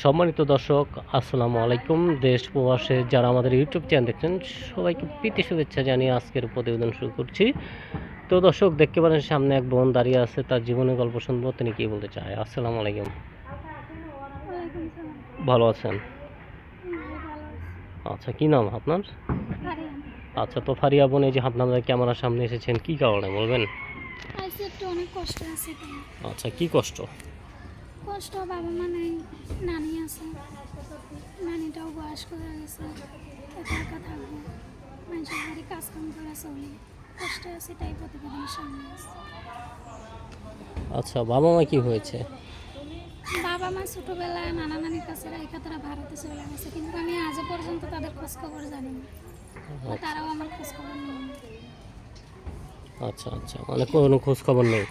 সম্মানিত দর্শক আসসালামু আলাইকুম। দেশ প্রবাসে যারা আমাদের ইউটিউব চ্যানেল দেখছেন সবাইকে প্রীতি শুভেচ্ছা জানিয়ে আজকের প্রতিবেদন শুরু করছি। তো দর্শক দেখতে পারেন সামনে এক বোন দাঁড়িয়ে আছে তার জীবনের গল্প শুনব তিনি কি বলতে চায়? আসসালামু আলাইকুম। ভালো আছেন। আচ্ছা কি নাম আপনার? আচ্ছা তো ফারিয়া বোন এই যে আপনাদের ক্যামেরার সামনে এসেছেন কি কারণে বলবেন? তাই। আচ্ছা কি কষ্ট? কষ্ট বাবা মা নাই নানি আছে নানিটাও বয়স করে গেছে একা থাকব মানুষের বাড়ি কাজ কাম করে চলি কষ্ট আছে তাই প্রতিবেদনের সামনে আছে আচ্ছা বাবা মা কি হয়েছে? বাবা মা ছোটোবেলায় নানা নানির কাছে রেখে তারা ভারতে চলে গেছে কিন্তু আমি আজও পর্যন্ত তাদের খোঁজ খবর জানি না তারাও আমার খোঁজ খবর নেই আচ্ছা আচ্ছা মানে কোনো খোঁজ খবর নেই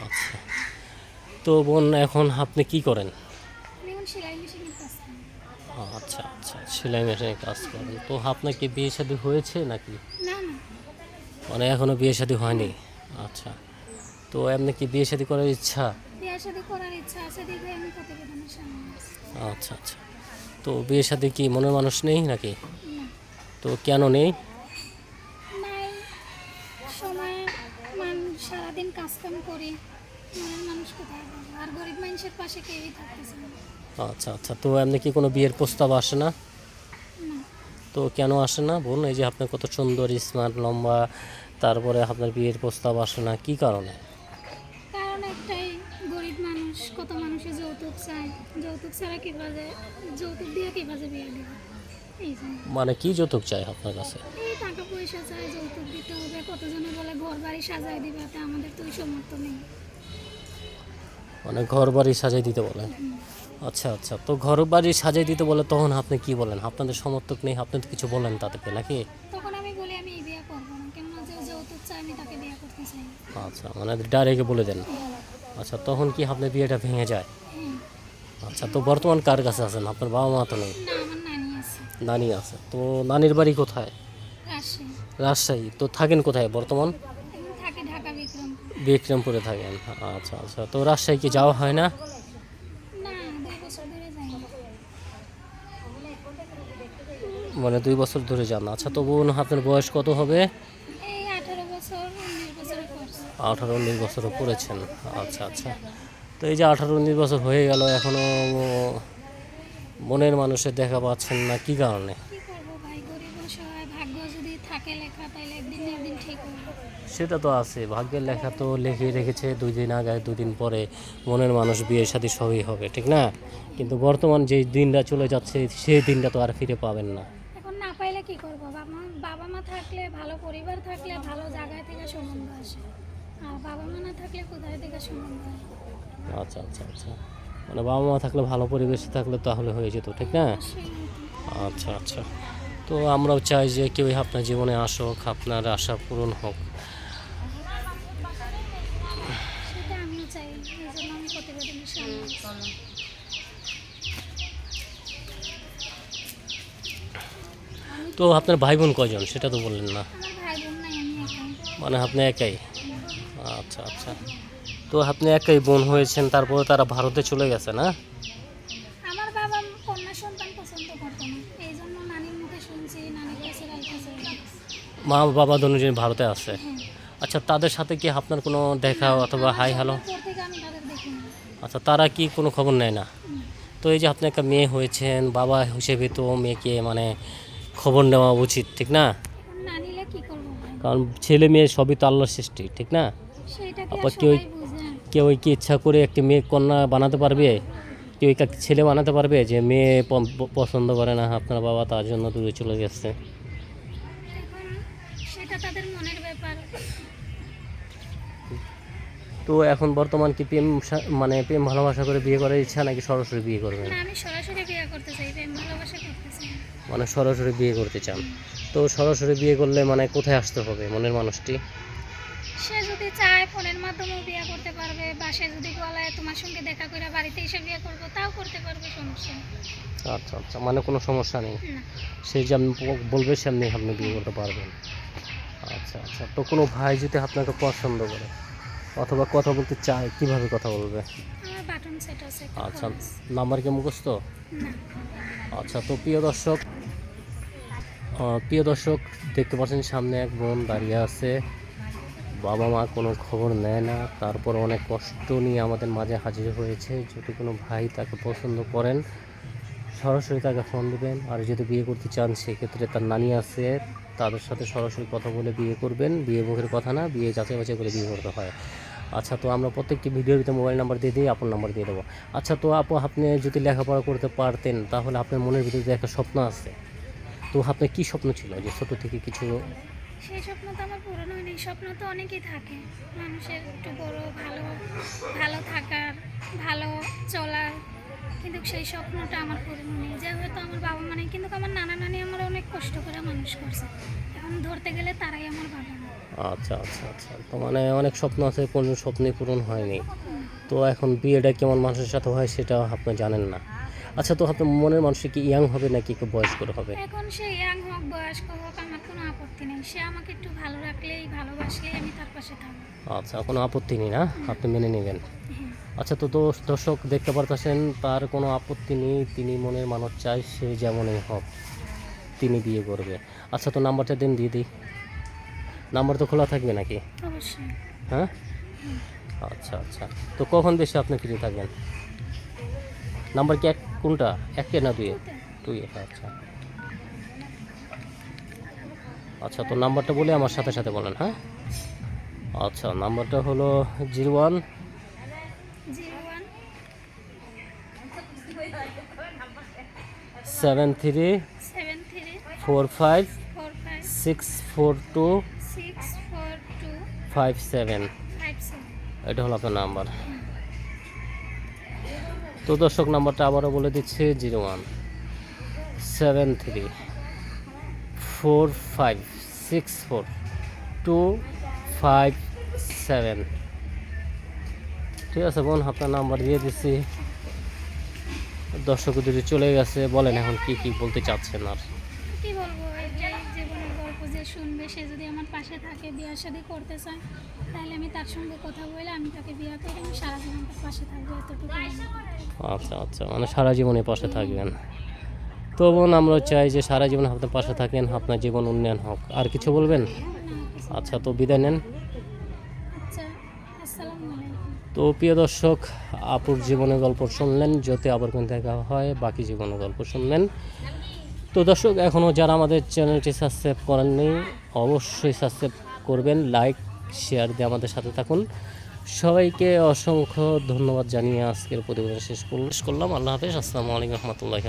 আচ্ছা। তো বোন এখন আপনি কি করেন? আচ্ছা আচ্ছা সেলাই মেশিনে কাজ করেন। তো আপনার কি বিয়ে শাদী হয়েছে নাকি? মানে এখনও বিয়ে শাদী হয়নি? আচ্ছা। তো এমনি কি বিয়ে শাদী করার ইচ্ছা? আচ্ছা আচ্ছা। তো বিয়ে শাদী কি মনের মানুষ নেই নাকি? তো কেন নেই? সারাদিন করি। মানুষ কোথায় আর গরিব মানুষের পাশে কেউই থাকতেছে না। আচ্ছা আচ্ছা। তো এমনি কি কোনো বিয়ের প্রস্তাব আসে না? তো কেন আসে না? বলুন এই যে আপনার কত সুন্দর স্মার্ট লম্বা তারপরে আপনার বিয়ের প্রস্তাব আসে না কি কারণে? কারণ একটাই গরিব মানুষ কত মানুষে যৌতুক চায়। যৌতুক ছাড়া কীভাবে যৌতুক দিয়ে কীভাবে বিয়ে দেবে? মানে কি যৌতুক চাই আপনার কাছে? এই টাকা পয়সা চাই যৌতুক দিতে হবে। কতজনে বলে ঘর বাড়ি সাজায় দিবে? তা আমাদের তো ওই সমর্থ নেই। মানে ঘর বাড়ি সাজাই দিতে বলেন। আচ্ছা আচ্ছা। তো ঘর বাড়ি সাজাই দিতে বলে তখন আপনি কি বলেন? আপনাদের সমর্থক নেই আপনি তো কিছু বলেন তাদেরকে নাকি? তখন আমি বলি আমি এই বিয়ে করব না। কেননা যে যৌতুক চাই আমি তাকে বিয়ে করতে চাই। আচ্ছা মানে ডাইরেক্ট বলে দেন। আচ্ছা তখন কি আপনার বিয়েটা ভেঙে যায়? হ্যাঁ আচ্ছা তো বর্তমান কার কাছে আছেন? আপনার বাবা মা তো নেই। নানি আছে। তো নানির বাড়ি কোথায়? রাজশাহী। তো থাকেন কোথায় বর্তমান এখন থাকে ঢাকা বিক্রম বিক্রমপুরে থাকেন। আচ্ছা আচ্ছা। তো রাজশাহী কি যাওয়া হয় না? বছর। মানে দুই বছর ধরে যান। আচ্ছা তো বোন আপনার বয়স কত হবে? আঠারো উনিশ বছরও পড়েছেন। আচ্ছা আচ্ছা। তো এই যে আঠারো উনিশ বছর হয়ে গেল এখনও মনের মানুষের দেখা পাচ্ছেন না, কি কারণে কি করব ভাই গরিব অসহায় ভাগ্য যদি থাকে লেখা তাহলে একদিন একদিন ঠিক হবে। সেটা তো আছে ভাগ্যের লেখা তো লিখে রেখেছে দুই দিন আগে দুই দিন পরে মনের মানুষ বিয়ে সাথে সবই হবে ঠিক না? কিন্তু বর্তমান যে দিনটা চলে যাচ্ছে সেই দিনটা তো আর ফিরে পাবেন না। এখন না পাইলে কি করব? বাবা মা বাবা মা থাকলে ভালো পরিবার থাকলে ভালো জায়গায় থেকে সম্বন্ধ আসে। আর বাবা মা না থাকলে কোথায় থেকে সম্বন্ধ আসে? আচ্ছা আচ্ছা আচ্ছা। মানে বাবা মা থাকলে ভালো পরিবেশে থাকলে তাহলে হয়ে যেত ঠিক না? আচ্ছা আচ্ছা। তো আমরাও চাই যে কেউ আপনার জীবনে আসুক আপনার আশা পূরণ হোক। তো আপনার ভাই বোন কজন সেটা তো বললেন না। মানে আপনি একাই? আচ্ছা আচ্ছা। তো আপনি একাই বোন হয়েছেন তারপরে তারা ভারতে চলে গেছে না আমার বাবা কন্যা সন্তান পছন্দ করতো না এই জন্য নানির মুখে শুনছি নানির কাছে রাইখা চলে গেছে। মা বাবা দুজন ভারতে আছে। আচ্ছা তাদের সাথে কি আপনার কোনো দেখা অথবা হাই হ্যালো? আচ্ছা তারা কি কোনো খবর নেয় না? তো এই যে আপনি একটা মেয়ে হয়েছেন বাবা হিসেবে তো মেয়েকে মানে খবর নেওয়া উচিত ঠিক না? কারণ ছেলে মেয়ে সবই তো আল্লাহর সৃষ্টি ঠিক না? আবার কেউ- কেউ কি ইচ্ছা করে একটি মেয়ে কন্যা বানাতে পারবে? কেউ একটা ছেলে বানাতে পারবে যে মেয়ে পছন্দ করে না আপনার বাবা তার জন্য দূরে চলে গেছে? তো এখন বর্তমান কি প্রেম মানে প্রেম ভালোবাসা করে বিয়ে করার ইচ্ছা নাকি সরাসরি বিয়ে করবেন? আমি সরাসরি বিয়ে করতে চাই প্রেম ভালোবাসা করতে চাই মানে সরাসরি বিয়ে করতে চান। তো সরাসরি বিয়ে করলে মানে কোথায় আসতে হবে মনের মানুষটি? সে যদি চায় ফোনের মাধ্যমে বিয়ে করতে পারবে বা সে যদি বলে তোমার সঙ্গে দেখা করে বাড়িতে এসে বিয়ে করব তাও করতে পারবে সমস্যা আচ্ছা আচ্ছা মানে কোনো সমস্যা নেই? সে যেমন বলবে সেমনি আপনি বিয়ে করতে পারবেন। আচ্ছা আচ্ছা। তো কোনো ভাই যদি আপনাকে পছন্দ করে অথবা কথা বলতে চায় কীভাবে কথা বলবে? আচ্ছা নাম্বার কি মুখস্থ? আচ্ছা তো প্রিয় দর্শক প্রিয় দর্শক দেখতে পাচ্ছেন সামনে এক বোন দাঁড়িয়ে আছে। বাবা মা কোনো খবর নেয় না তারপর অনেক কষ্ট নিয়ে আমাদের মাঝে হাজির হয়েছে। যদি কোনো ভাই তাকে পছন্দ করেন সরাসরি তাকে ফোন দেবেন। আর যদি বিয়ে করতে চান সেক্ষেত্রে তার নানি আছে। তাদের সাথে সরাসরি কথা বলে বিয়ে করবেন। বিয়ে মুখের কথা না, বিয়ে যাচাই বাছাই করে বিয়ে করতে হয়। আচ্ছা তো আমরা প্রত্যেকটি ভিডিওর ভিতরে মোবাইল নাম্বার দিয়ে দিই, আপনার নাম্বার দিয়ে দেবো। আচ্ছা তো আপু, আপনি যদি লেখাপড়া করতে পারতেন, তাহলে আপনার মনের ভিতরে একটা স্বপ্ন আছে। তো আপনার কী স্বপ্ন ছিল? যে ছোটো থেকে কিছু সেই স্বপ্ন তো আমার হয়নি। স্বপ্ন তো থাকে। মানুষের একটু বড়, ভালো ভালো থাকার, ভালো চলার কিন্তু সেই স্বপ্নটা আমার পূরণ হয়নি। যে হয়তো আমার বাবা মানে কিন্তু আমার নানা নানি আমার অনেক কষ্ট করে মানুষ করছে। এখন ধরতে গেলে তারাই আমার বাবা মা। আচ্ছা আচ্ছা আচ্ছা। তো মানে অনেক স্বপ্ন আছে কোনো স্বপ্নই পূরণ হয়নি। তো এখন বিয়েটা কেমন মানুষের সাথে হয় সেটা আপনি জানেন না। আচ্ছা তো আপনার মনের মানুষ কি ইয়াং হবে নাকি একটু বয়স্ক হবে? এখন সে ইয়াং হোক বয়স্ক হোক আমার কোনো আপত্তি নেই। সে আমাকে একটু ভালো রাখলেই ভালোবাসলেই আমি তার পাশে থাকব। আচ্ছা কোনো আপত্তি নেই না? আপনি মেনে নেবেন। হ্যাঁ। আচ্ছা তো দোষ- দর্শক দেখতে পারতেছেন তার কোনো আপত্তি নেই তিনি মনের মানুষ চায় সে যেমনই হোক তিনি বিয়ে করবে। আচ্ছা তো নাম্বারটা দিন দিয়ে দিই। নাম্বার তো খোলা থাকবে নাকি? হ্যাঁ? আচ্ছা আচ্ছা। তো কখন বেশি আপনি ফ্রি থাকবেন নাম্বার কি এক কোনটা? একে না দুয়ে দুই আচ্ছা। আচ্ছা তো নাম্বারটা বলে আমার সাথে সাথে বলেন হ্যাঁ? আচ্ছা নাম্বারটা হলো zero one seven three four five six four two five seven. এটা হলো আপনার নাম্বার। তো দর্শক নাম্বারটা আবারও বলে দিচ্ছি zero one. Seven three four five six four two five seven. ঠিক আছে বোন আপনার নাম্বার দিয়ে দিচ্ছি দর্শক যদি চলে গেছে বলেন এখন কি কি বলতে চাচ্ছেন আর? কি বলব যে জীবনের গল্প যে শুনবে সে যদি আমার পাশে থাকে বিয়ে শাদি করতে চায় তাহলে আমি তার সঙ্গে কথা বলে আমি তাকে বিয়ে করে আমি সারা জীবন তার পাশে থাকব এতটুকু। আচ্ছা আচ্ছা মানে সারা জীবনে পাশে থাকবেন। তো বোন আমরা চাই যে সারা জীবন আপনার পাশে থাকেন আপনার জীবন উন্নয়ন হোক। আর কিছু বলবেন? আচ্ছা তো বিদায় নেন। তো প্রিয় দর্শক, আপুর জীবনের গল্প শুনলেন যদি আবার কোন দেখা হয়, বাকি জীবনের গল্প শুনলেন। তো দর্শক এখনও যারা আমাদের চ্যানেলটি সাবস্ক্রাইব করেননি, অবশ্যই সাবস্ক্রাইব করবেন, লাইক, শেয়ার দিয়ে আমাদের সাথে থাকুন। সবাইকে অসংখ্য ধন্যবাদ জানিয়ে আজকের প্রতিবেদন শেষ করল- করলাম। আল্লাহ হাফেজ। আসসালামু আলাইকুম রহমতুল্লাহি